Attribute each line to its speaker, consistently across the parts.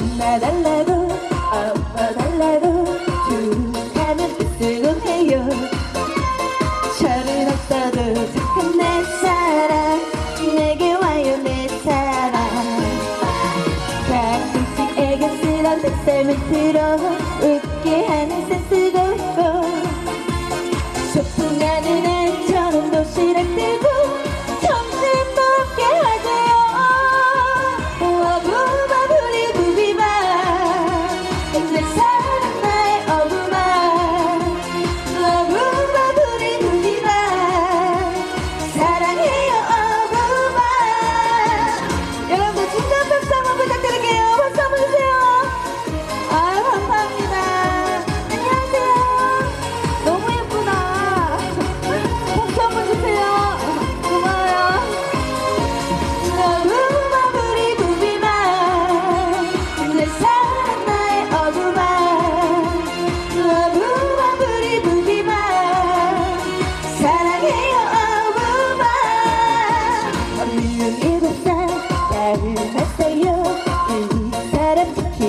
Speaker 1: 엄마 달라고 엄마 달라고 주하면 뜻으로 해요. 철은 없어도 착한 내 사랑 내게 와요 내 사랑. 가끔씩 애교스런 백설을 틀어 웃게 하는 센스도 있고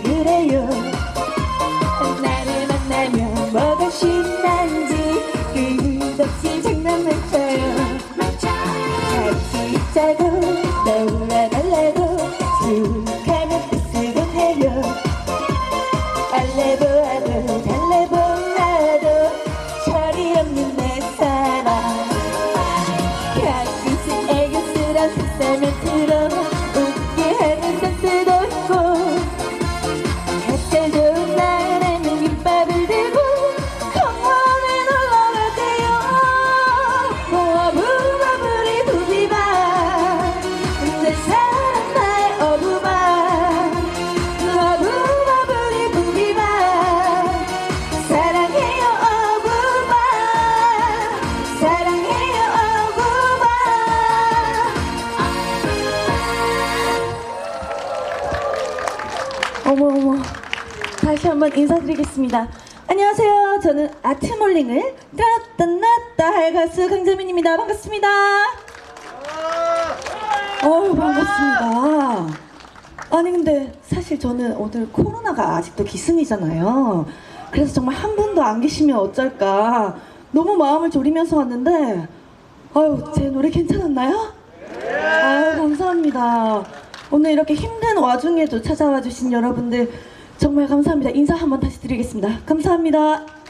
Speaker 1: 그래요. 나를 만나면 뭐가 신난지 끝없이 장난을 쳐요. 같이 놀아달라고 어머 어머 다시 한번 인사드리겠습니다. 안녕하세요. 저는 아트몰링을 나따 할 가수 강재민입니다. 반갑습니다. 어우 반갑습니다. 아니 근데 사실 저는 오늘 코로나가 아직도 기승이잖아요. 그래서 정말 한 분도 안 계시면 어쩔까 너무 마음을 졸이면서 왔는데 아유 제 노래 괜찮았나요? 아유 감사합니다. 오늘 이렇게 힘든 와중에도 찾아와 주신 여러분들 정말 감사합니다. 인사 한번 다시 드리겠습니다. 감사합니다.